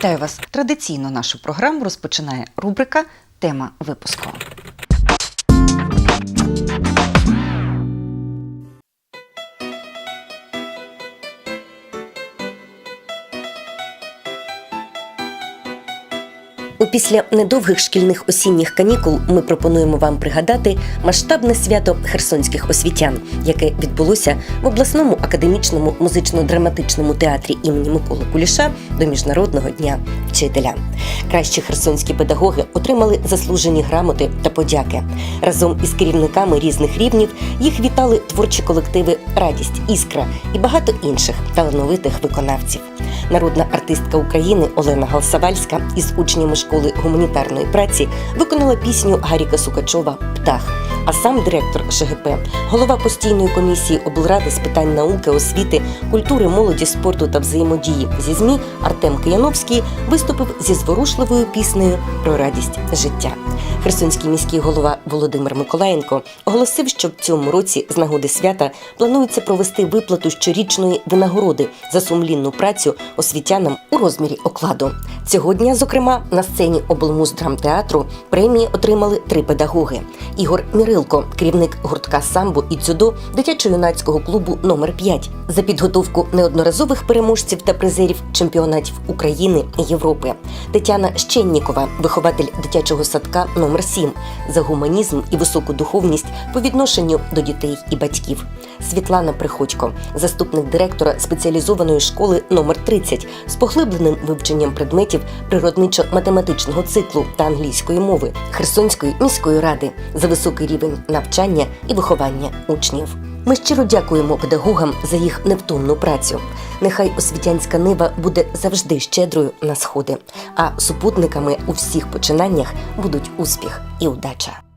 Вітаю вас! Традиційно нашу програму розпочинає рубрика Тема випуску. Після недовгих шкільних осінніх канікул ми пропонуємо вам пригадати масштабне свято херсонських освітян, яке відбулося в обласному академічному музично-драматичному театрі імені Миколи Куліша до Міжнародного дня вчителя. Кращі херсонські педагоги отримали заслужені грамоти та подяки. Разом із керівниками різних рівнів їх вітали творчі колективи Радість, Іскра і багато інших талановитих виконавців. Народна артистка України Олена Галсавальська із учнями школи гуманітарної праці виконала пісню Гаріка Сукачова Птах. А сам директор ШГП, голова постійної комісії облради з питань науки, освіти, культури, молоді, спорту та взаємодії зі ЗМІ Артем Кияновський виступив зі зворушливою піснею про радість життя. Херсонський міський голова Володимир Миколаєнко оголосив, що в цьому році з нагоди свята планується провести виплату щорічної винагороди за сумлінну працю освітянам у розмірі окладу. Цього дня, зокрема, на сцені облмуздрамтеатру премії отримали три педагоги: Ігор Мірилко, керівник гуртка самбо і дзюдо дитячо-юнацького клубу номер 5 за підготовку неодноразових переможців та призерів чемпіонатів України і Європи. Тетяна Щеннікова, вихователь дитячого садка номер 7 за гуманізм і високу духовність по відношенню до дітей і батьків. Світлана Приходько, заступник директора спеціалізованої школи номер 30 з поглибленим вивченням предметів природничо-математичного циклу та англійської мови Херсонської міської ради за високий рівень навчання і виховання учнів. Ми щиро дякуємо педагогам за їх невтомну працю. Нехай освітянська нива буде завжди щедрою на сходи, а супутниками у всіх починаннях будуть успіх і удача.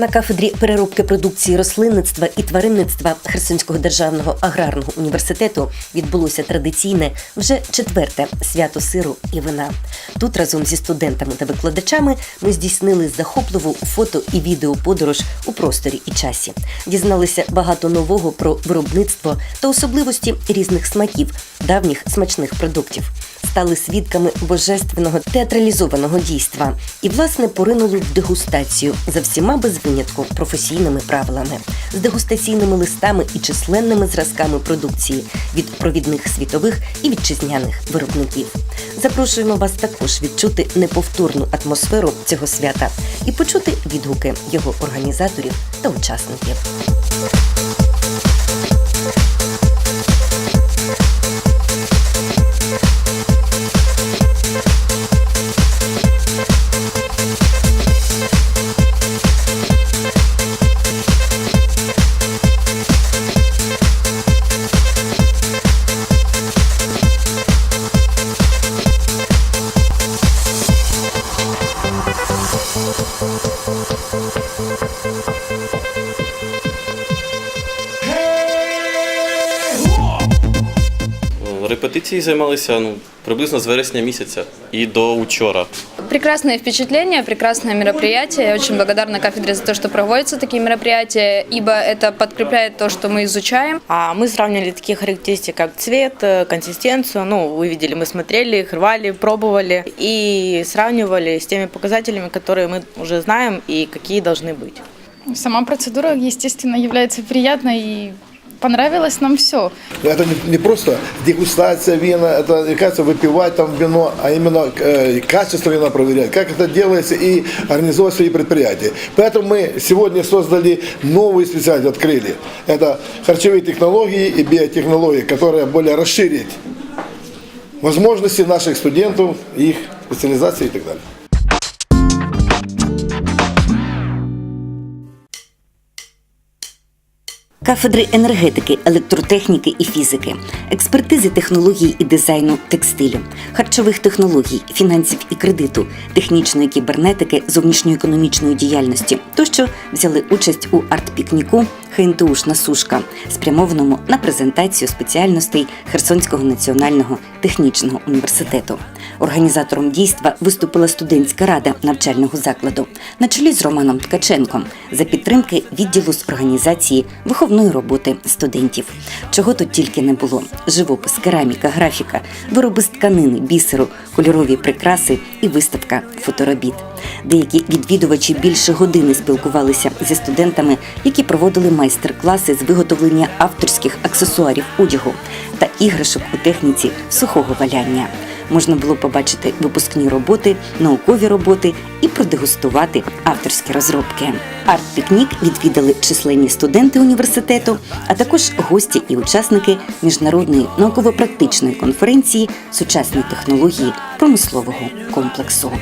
На кафедрі переробки продукції рослинництва і тваринництва Херсонського державного аграрного університету відбулося традиційне вже четверте свято сиру і вина. Тут разом зі студентами та викладачами ми здійснили захопливу фото і відеоподорож у просторі і часі. Дізналися багато нового про виробництво та особливості різних смаків, давніх смачних продуктів. Стали свідками божественного театралізованого дійства і, власне, поринули в дегустацію за всіма без винятку професійними правилами, з дегустаційними листами і численними зразками продукції від провідних світових і вітчизняних виробників. Запрошуємо вас також відчути неповторну атмосферу цього свята і почути відгуки його організаторів та учасників. Репетиції займалися ну, приблизно з вересня місяця і до учора. Прекрасные впечатления, прекрасное мероприятие. Я очень благодарна кафедре за то, что проводятся такие мероприятия, ибо это подкрепляет то, что мы изучаем. А мы сравнивали такие характеристики, как цвет, э, консистенцию. Ну, вы видели, мы смотрели, их рвали, пробовали и сравнивали с теми показателями, которые мы уже знаем и какие должны быть. Сама процедура, естественно, является приятной и понравилось нам все. Это не, не просто дегустация вина, это не кажется выпивать там вино, а именно э, качество вина проверять, как это делается и организовать свои предприятия. Поэтому мы сегодня создали новую специальность, открыли. Это харчевые технологии и биотехнологии, которые более расширить возможности наших студентов, их специализации и так далее. Кафедри енергетики, електротехніки і фізики, експертизи технологій і дизайну текстилю, харчових технологій, фінансів і кредиту, технічної кібернетики, зовнішньоекономічної діяльності тощо взяли участь у арт-пікніку «Хейнтушна сушка, спрямованому на презентацію спеціальностей Херсонського національного технічного університету. Організатором дійства виступила студентська рада навчального закладу на чолі з Романом Ткаченком за підтримки відділу з організації виховної роботи студентів. Чого тут тільки не було: живопис, кераміка, графіка, вироби з тканини, бісеру, кольорові прикраси і виставка фоторобіт. Деякі відвідувачі більше години спілкувалися зі студентами, які проводили майстер-класи з виготовлення авторських аксесуарів одягу та іграшок у техніці сухого валяння. Можна було побачити випускні роботи, наукові роботи і продегустувати авторські розробки. Арт-пікнік відвідали численні студенти університету, а також гості і учасники міжнародної науково-практичної конференції Сучасні технології промислового комплексу.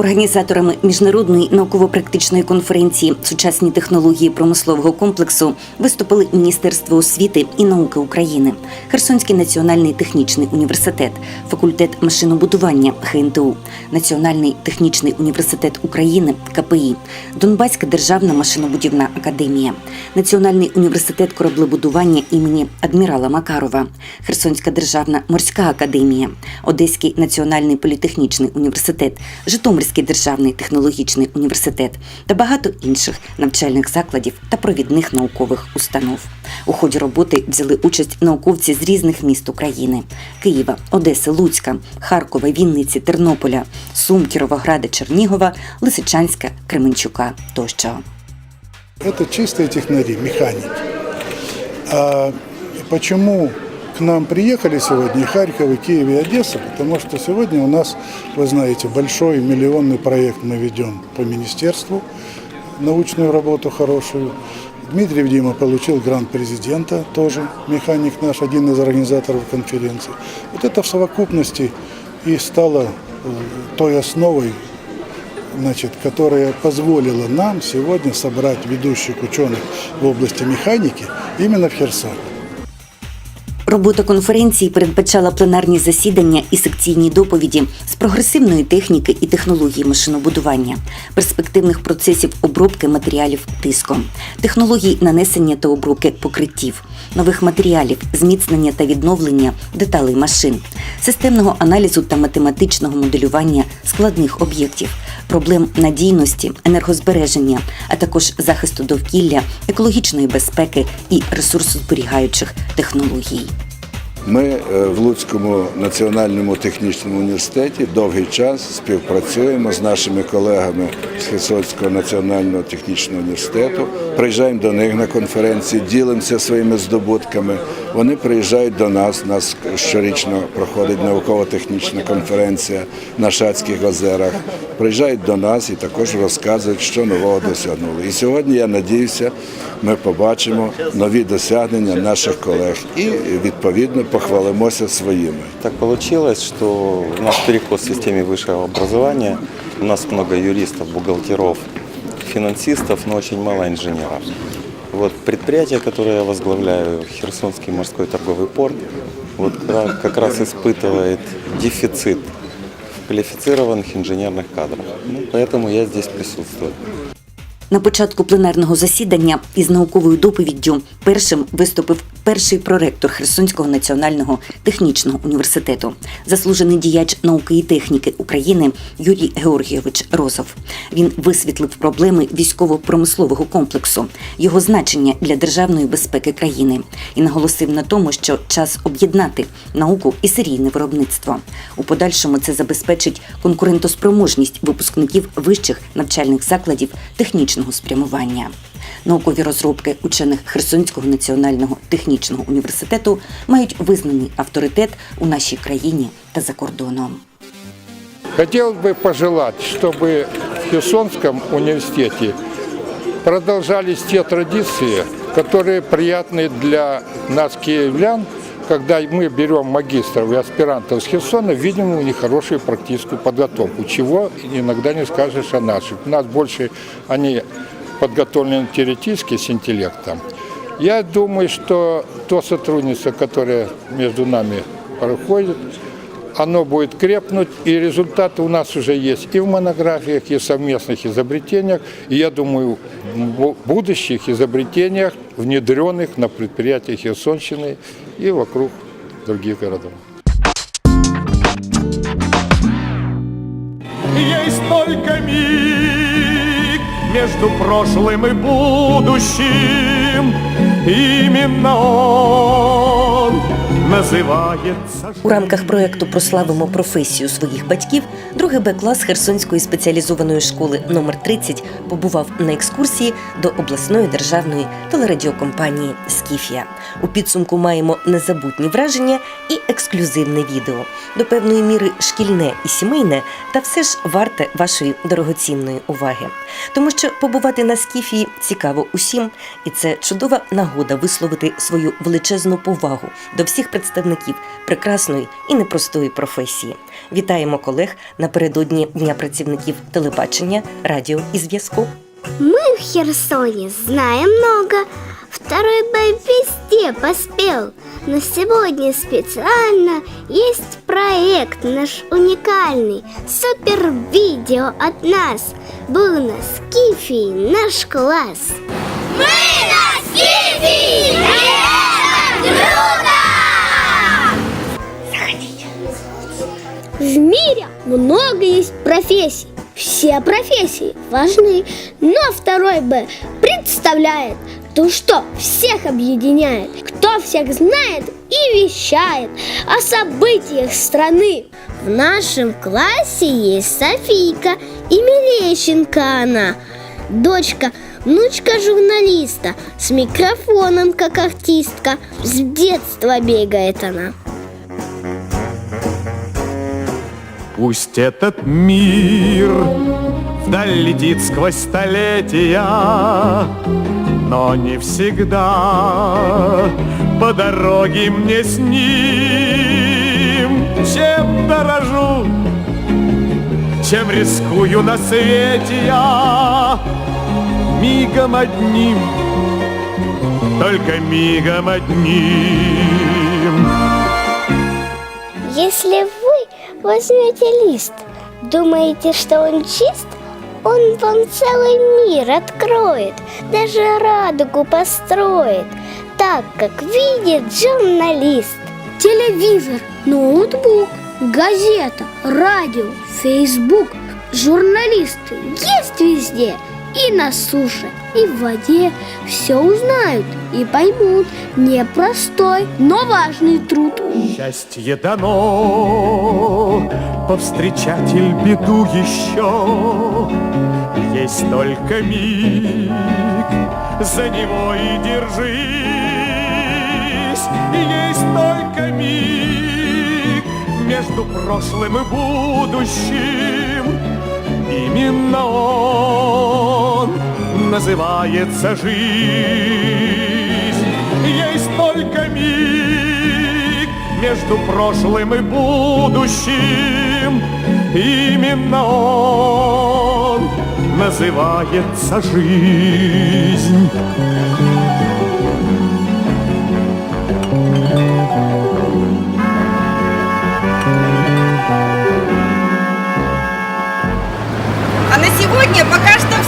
Організаторами міжнародної науково-практичної конференції Сучасні технології промислового комплексу виступили Міністерство освіти і науки України, Херсонський національний технічний університет, факультет машинобудування ХНТУ, Національний технічний університет України КПІ, Донбаська державна машинобудівна академія, Національний університет кораблебудування імені адмірала Макарова, Херсонська державна морська академія, Одеський національний політехнічний університет, Житомирський державний технологічний університет та багато інших навчальних закладів та провідних наукових установ. У ході роботи взяли участь науковці з різних міст України: Києва, Одеси, Луцька, Харкова, Вінниці, Тернополя, Сум, Кіровограда, Чернігова, Лисичанська, Кременчука тощо. Это чистые технари, механики. А почему нам приехали сегодня Харьков, и Киев, и Одесса? Потому что сегодня у нас, вы знаете, большой миллионный проект мы ведем по министерству, научную работу хорошую. Дмитрий Дима получил грант президента, тоже механик наш, один из организаторов конференции. Вот это в совокупности и стало э, той основой, значит, которая позволила нам сегодня собрать ведущих ученых в области механики именно в Херсоне. Робота конференції передбачала пленарні засідання і секційні доповіді з прогресивної техніки і технології машинобудування, перспективних процесів обробки матеріалів тиском, технологій нанесення та обробки покриттів, нових матеріалів, зміцнення та відновлення деталей машин, системного аналізу та математичного моделювання складних об'єктів, проблем надійності, енергозбереження, а також захисту довкілля, екологічної безпеки і ресурсозберігаючих технологій. Ми е, в Луцькому національному технічному університеті довгий час співпрацюємо з нашими колегами з Херсонського національного технічного університету. Приїжджаємо до них на конференції, ділимося своїми здобутками. Вони приїжджають до нас. Нас щорічно проходить науково-технічна конференція на Шацьких озерах. Приїжджають до нас і також розказують, що нового досягнули. І сьогодні я надіюся, ми побачимо нові досягнення наших колег і відповідно похвалимося своїми. Так получилось, что у нас перекос в системе высшего образования. У нас много юристов, бухгалтеров, финансистов, но очень мало инженеров. Вот предприятие, которое я возглавляю, Херсонский морской торговый порт, вот как раз- как раз испытывает дефицит квалифицированных инженерных кадров. Ну, поэтому я здесь присутствую. На початку пленарного засідання із науковою доповіддю першим виступив перший проректор Херсонського національного технічного університету, заслужений діяч науки і техніки України Юрій Георгійович Розов. Він висвітлив проблеми військово-промислового комплексу, його значення для державної безпеки країни і наголосив на тому, що час об'єднати науку і серійне виробництво. У подальшому це забезпечить конкурентоспроможність випускників вищих навчальних закладів технічного спрямування. Наукові розробки учених Херсонського національного технічного університету мають визнаний авторитет у нашій країні та за кордоном. Хотел бы пожелать, чтобы в Херсонском университете продолжались те традиции, которые приятны для нас, киевлян, когда мы берем магистров и аспирантов с Херсона, видим у них хорошую практическую подготовку, чего иногда не скажешь о наших. У нас больше они подготовлены теоретически с интеллектом. Я думаю, что то сотрудничество, которое между нами проходит, оно будет крепнуть, и результаты у нас уже есть и в монографиях, и в совместных изобретениях, и я думаю, в будущих изобретениях, внедренных на предприятиях Херсонщины и вокруг других городов. Есть только миг между прошлым и будущим. Именно он называется У рамках проєкту Прославимо професію своїх батьків другий Б-клас Херсонської спеціалізованої школи номер 30 побував на екскурсії до обласної державної телерадіокомпанії Скіфія. У підсумку маємо незабутні враження і ексклюзивне відео. До певної міри шкільне і сімейне, та все ж варте вашої дорогоцінної уваги. Тому що побувати на Скіфії цікаво усім, і це чудова нагода висловити свою величезну повагу до всіх представників прекрасної і непростої професії. Вітаємо колег напередодні Дня працівників телебачення, радіо і зв'язку. Мы в Херсоне знаем много. Второй Б везде поспел. Но сегодня специально есть проект наш уникальный. Супер видео от нас. Был на Скифе наш класс. Мы на много есть профессий. Все профессии важны, но второй Б представляет то, что всех объединяет, кто всех знает и вещает о событиях страны. В нашем классе есть Софийка и Милещенко она, дочка, внучка журналиста, с микрофоном как артистка, с детства бегает она. Пусть этот мир вдаль летит сквозь столетия, но не всегда по дороге мне с ним. Чем дорожу, чем рискую на свете я, мигом одним, только мигом одним. Если возьмете лист, думаете, что он чист? Он вам целый мир откроет, даже радугу построит, так, как видит журналист. Телевизор, ноутбук, газета, радио, фейсбук, журналисты есть везде, и на суше, и в воде. Все узнают и поймут непростой, но важный труд. Счастье дано, повстречатель беду еще. Есть только миг, за него и держись. Есть только миг между прошлым и будущим. Именно он называется жизнь. Есть только миг между прошлым и будущим. Именно он называется жизнь. А на сегодня пока что